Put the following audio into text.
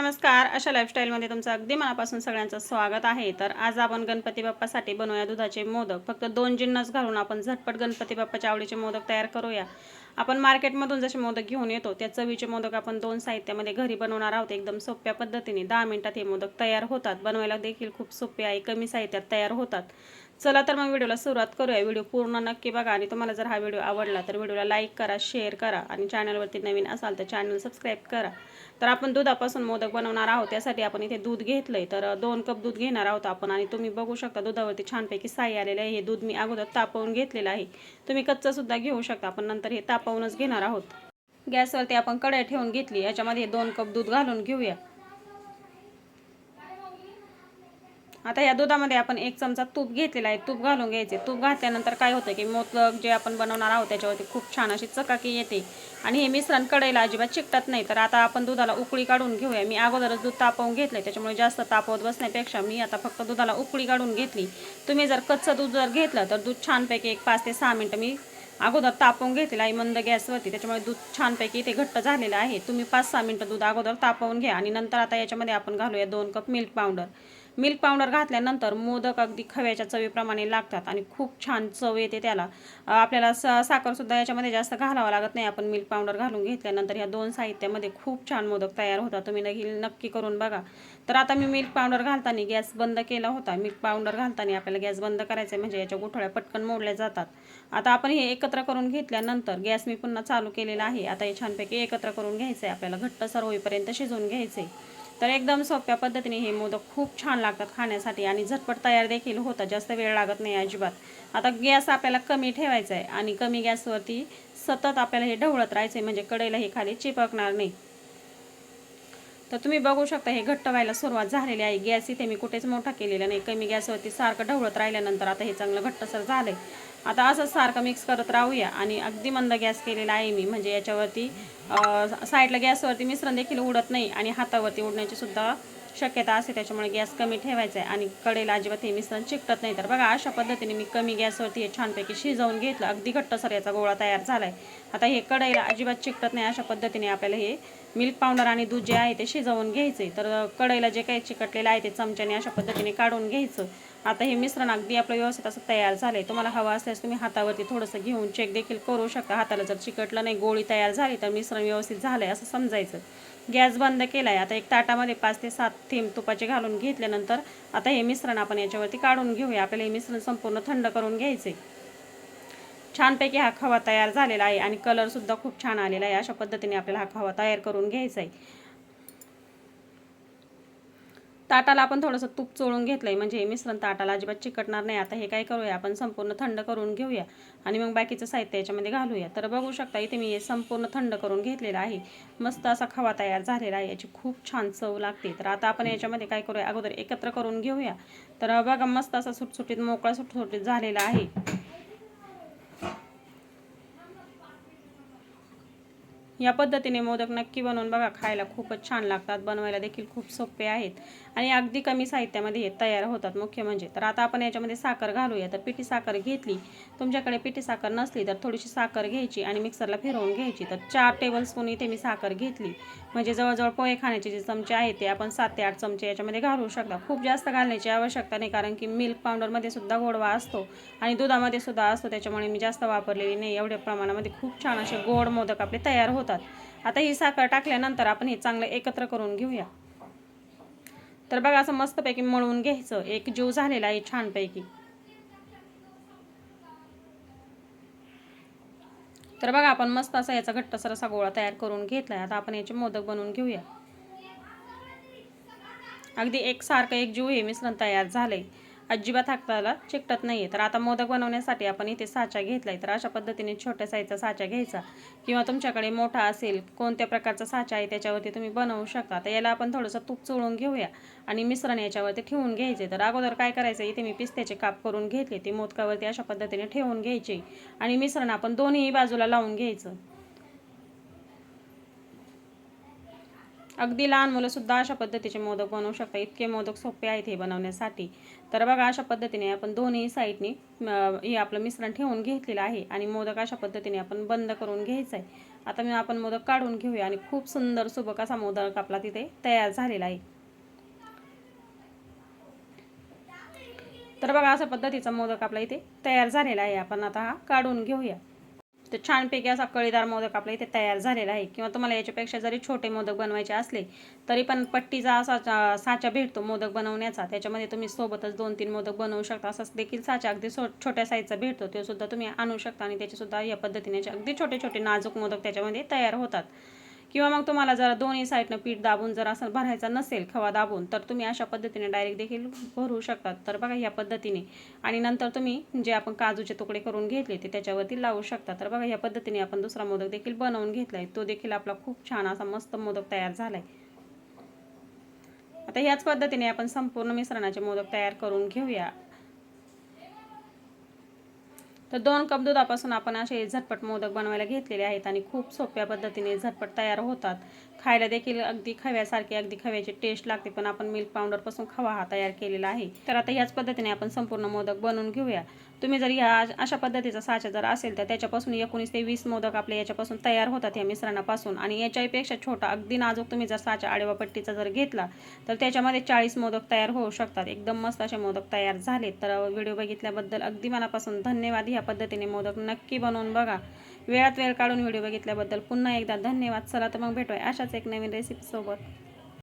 नमस्कार. अशा लाईफस्टाईलमध्ये तुमचं अगदी मनापासून सगळ्यांचं स्वागत आहे. तर आज आपण गणपती बाप्पासाठी बनवूया दुधाचे मोदक. फक्त दोन जिन्नस घालून आपण झटपट गणपती बाप्पाच्या आवडीचे मोदक तयार करूया. आपण मार्केटमधून जसे मोदक घेऊन येतो त्या चवीचे मोदक आपण दोन साहित्यामध्ये घरी बनवणार आहोत. एकदम सोप्या पद्धतीने दहा मिनिटात हे मोदक तयार होतात. बनवायला देखील खूप सोपे आहे कमी साहित्यात तयार होतात. चला तर मग व्हिडिओला सुरुवात करूया. व्हिडिओ पूर्ण नक्की बघा आणि तुम्हाला जर हा व्हिडिओ आवडला तर व्हिडिओला लाईक करा शेअर करा आणि चॅनलवरती नवीन असाल तर चॅनल सबस्क्राईब करा. तर आपण दुधापासून मोदक बनवणार आहोत त्यासाठी आपण इथे दूध घेतलंय. तर दोन कप दूध घेणार आहोत आपण आणि तुम्ही बघू शकता दुधावरती छानपैकी साई आलेलं आहे. हे दूध मी अगोदर तापवून घेतलेलं आहे. तुम्ही कच्चंसुद्धा घेऊ शकता. आपण नंतर हे तापवूनच घेणार आहोत. गॅसवरती आपण कढाई ठेवून घेतली. याच्यामध्ये दोन कप दूध घालून घेऊया. आता या दुधामध्ये आपण एक चमचा तूप घेतलेला आहे. तूप घालून घ्यायचे. तूप घातल्यानंतर काय होतं की मोदक जे आपण बनवणार आहोत त्याच्यावरती खूप छान अशी चकाकी येते. आणि हे मिश्रण कढईला अजिबात चिकटत नाही. तर आता आपण दुधाला उकळी काढून घेऊया. मी अगोदरच दूध तापवून घेतलं त्याच्यामुळे जास्त तापवत बसण्यापेक्षा मी आता फक्त दुधाला उकळी काढून घेतली. तुम्ही जर कच्चं दूध जर घेतलं तर दूध छानपैकी एक पाच ते सहा मिनटं मी अगोदर तापवून घेतलेलं आहे. मंद गॅसवरती. त्याच्यामुळे दूध छानपैकी इथे घट्ट झालेलं आहे. तुम्ही पाच सहा मिनटं दूध अगोदर तापवून घ्या. आणि नंतर आता याच्यामध्ये आपण घालूया दोन cup milk powder. Milk powder घातल्यानंतर मोदक अगदी खव्याच्या चवीप्रमाणे लागतात आणि खूप छान चव येते त्याला. आपल्याला सा साखरसुद्धा याच्यामध्ये जास्त घालावं लागत नाही. आपण मिल्क पावडर घालून घेतल्यानंतर ह्या दोन साहित्यामध्ये खूप छान मोदक तयार होतात. तुम्ही नक्की नक्की करून बघा. तर आता मी मिल्क पावडर घालताना गॅस बंद केला होता. मिल्क पावडर घालताना आपल्याला गॅस बंद करायचा आहे म्हणजे याच्या गुठळ्या पटकन मोडल्या जातात. आता आपण हे एकत्र करून घेतल्यानंतर गॅस मी पुन्हा चालू केलेला आहे. आता हे छानपैकी एकत्र करून घ्यायचं आहे आपल्याला घट्टसर होईपर्यंत शिजवून घ्यायचे तर एकदम सोप्या पद्धतीने हे मोदक खूप छान लागतात खाण्यासाठी आणि झटपट तयार देखील होतात. जास्त वेळ लागत नाही अजिबात. आता गॅस आपल्याला कमी ठेवायचा आहे आणि कमी गॅसवरती सतत आपल्याला हे ढवळत राहायचं आहे म्हणजे कढईला हे खाली चिपकणार नाही. तर तुम्ही बघू शकता हे घट्ट व्हायला सुरुवात झालेली आहे. गॅस इथे मी कुठेच मोठा केलेला नाही. कमी गॅसवरती सारखं ढवळत राहिल्यानंतर आता हे चांगलं घट्टसर झालं आहे आता असंच सारखं मिक्स करत राहूया. आणि अगदी मंद गॅस केलेला आहे मी. म्हणजे याच्यावरती साईडला गॅसवरती मिश्रण देखील उडत नाही आणि हातावरती उडण्याची सुद्धा शक्यता असते. त्याच्यामुळे गॅस कमी ठेवायचा आहे आणि कडेला अजिबात हे मिश्रण चिकटत नाही. तर बघा अशा पद्धतीने मी कमी गॅसवरती हे छानपैकी शिजवून घेतलं. अगदी घट्टसर याचा गोळा तयार झाला आहे आता हे कढईला अजिबात चिकटत नाही. अशा पद्धतीने आपल्याला हे मिल्क पावडर आणि दूध जे आहे ते शिजवून घ्यायचे तर कढईला जे काही चिकटलेलं आहे ते चमच्याने अशा पद्धतीने काढून घ्यायचं. आता हे मिश्रण अगदी आपलं व्यवस्थित असं तयार झालं आहे तुम्हाला हवं असल्यास तुम्ही हातावरती थोडंसं घेऊन चेक देखील करू शकता. हाताला जर चिकटलं नाही गोळी तयार झाली तर मिश्रण व्यवस्थित झालं आहे असं समजायचं. गॅस बंद केला आहे आता एक ताटामध्ये पाच ते सात थेंब तुपाचे घालून घेतल्यानंतर आता हे मिश्रण आपण याच्यावरती काढून घेऊया. आपल्याला हे मिश्रण संपूर्ण थंड करून घ्यायचे छानपैकी हा खवा तयार झालेला आहे आणि कलरसुद्धा खूप छान आलेला आहे. अशा पद्धतीने आपल्याला हा खवा तयार करून घ्यायचा आहे ताटाला आपण थोडंसं तूप चोळून घेतलंय. म्हणजे हे मिश्रण ताटाला अजिबात चिकटणार नाही. आता हे काय करूया? आपण संपूर्ण थंड करून घेऊया. आणि मग बाकीचं साहित्य याच्यामध्ये घालूया. तर बघू शकता इथे मी हे संपूर्ण थंड करून घेतलेलं आहे. मस्त असा खवा तयार झालेला आहे. याची खूप छान चव लागते. तर आता आपण याच्यामध्ये काय करूया? अगोदर एकत्र करून घेऊया. तर बघा मस्त असा सुटसुटीत मोकळा सुटसुटीत झालेला आहे. या पद्धतीने मोदक नक्की बनवून बघा खायला खूपच छान लागतात बनवायला देखील खूप सोपे आहेत. आणि अगदी कमी साहित्यामध्ये हे तयार होतात मुख्य म्हणजे. तर आता आपण याच्यामध्ये साखर घालूया. तर पिठी साखर घेतली. तुमच्याकडे पिठी साखर नसली तर थोडीशी साखर घ्यायची आणि मिक्सरला फिरवून घ्यायची. तर चार टेबलस्पून इथे मी साखर घेतली. म्हणजे जवळजवळ पोहे खाण्याचे जे चमचे आहेत ते आपण सात ते आठ चमचे याच्यामध्ये घालू शकता. खूप जास्त घालण्याची आवश्यकता नाही कारण की मिल्क पावडरमध्ये सुद्धा गोडवा असतो आणि दुधामध्ये सुद्धा असतो. त्याच्यामुळे मी जास्त वापरलेली नाही. एवढ्या प्रमाणामध्ये खूप छान असे गोड मोदक आपले तयार होतात. आता ही साखर टाकल्यानंतर आपण हे चांगलं एकत्र करून घेऊया. तर बघा असं मस्तपैकी मळून घ्यायचं. एक जीव झालेला आहे छानपैकी. तर बघा आपण मस्त असा याचा घट्टसर असा गोळा तयार करून घेतलाय. आता आपण याचे मोदक बनवून घेऊया. अगदी एकसारखं एक जीव हे मिश्रण तयार झालंय. अजिबात हाकताला चिकटत नाहीये. तर आता मोदक बनवण्यासाठी आपण इथे साचा घेतलाय. तर अशा पद्धतीने छोट्या साईजचा साचा घ्यायचा. किंवा तुमच्याकडे मोठा असेल कोणत्या प्रकारचा साचा आहे त्याच्यावरती तुम्ही बनवू शकता. तर याला आपण थोडंसं तूप चोळून घेऊया आणि मिश्रण याच्यावरती ठेवून घ्यायचे. तर अगोदर काय करायचं इथे मी पिस्त्याचे काप करून घेतले. ते मोदकावरती अशा पद्धतीने ठेवून घ्यायचे आणि मिश्रण आपण दोन्ही बाजूला लावून घ्यायचं. अगदी लहान मुलंसुद्धा अशा पद्धतीचे मोदक बनवू शकता. इतके मोदक सोपे आहेत हे बनवण्यासाठी. तर बघा अशा पद्धतीने आपण दोन्ही साईडनी हे आपलं मिश्रण ठेवून घेतलेलं आहे आणि मोदक अशा पद्धतीने आपण बंद करून घ्यायचं आहे. आता मी आपण मोदक काढून घेऊया आणि खूप सुंदर सुबक असा मोदक आपला तिथे तयार झालेला आहे. तर बघा अशा पद्धतीचा मोदक आपला इथे तयार झालेला आहे. आपण आता हा काढून घेऊया. तर छानपैकी असा कळीदार मोदक आपल्या इथे तयार झालेला आहे. किंवा तुम्हाला याच्यापेक्षा जरी छोटे मोदक बनवायचे असले तरी पण पट्टीचा असा साचा भेटतो मोदक बनवण्याचा. त्याच्यामध्ये तुम्ही सोबतच दोन तीन मोदक बनवू शकता. असाच देखील साचा अगदी सो छोट्या साईजचा भेटतो. तो सुद्धा तुम्ही आणू शकता आणि त्याचेसुद्धा या पद्धतीने अगदी छोटे छोटे नाजूक मोदक त्याच्यामध्ये तयार होतात. किंवा मग तुम्हाला जरा दोन्ही साईडनं पीठ दाबून जर असं भरायचा नसेल खवा दाबून तर तुम्ही अशा पद्धतीने डायरेक्ट देखील भरू शकतात. तर बघा ह्या पद्धतीने. आणि नंतर तुम्ही जे आपण काजूचे तुकडे करून घेतले ते त्याच्यावरती लावू शकता. तर बघा या पद्धतीने आपण दुसरा मोदक देखील बनवून घेतलाय. तो देखील आपला खूप छान असा मस्त मोदक तयार झालाय. आता ह्याच पद्धतीने आपण संपूर्ण मिश्रणाचे मोदक तयार करून घेऊया. तर दोन कप दुधापासून आपण असे झटपट मोदक बनवायला घेतलेले आहेत आणि खूप सोप्या पद्धतीने झटपट तयार होतात. खायला देखील अगदी खव्यासारखे अगदी खव्याची टेस्ट लागते पण आपण मिल्क पावडरपासून खवा हा तयार केलेला आहे. तर आता याच पद्धतीने आपण संपूर्ण मोदक बनवून घेऊया. तुम्ही जर या अशा पद्धतीचा साचा जर असेल तर त्याच्यापासून एकोणीस ते वीस मोदक आपले याच्यापासून तयार होतात या मिश्रणापासून. आणि याच्यापेक्षा छोटा अगदी नाजूक तुम्ही जर साचा आडवा पट्टीचा जर घेतला तर त्याच्यामध्ये चाळीस मोदक तयार होऊ शकतात. एकदम मस्त असे मोदक तयार झाले तर व्हिडिओ बघितल्याबद्दल अगदी मनापासून धन्यवाद. ह्या पद्धतीने मोदक नक्की बनवून बघा. वेळात वेळ काढून व्हिडिओ बघितल्याबद्दल पुन्हा एकदा धन्यवाद. चला तर मग भेटूया अशाच एक नवीन रेसिपीसोबत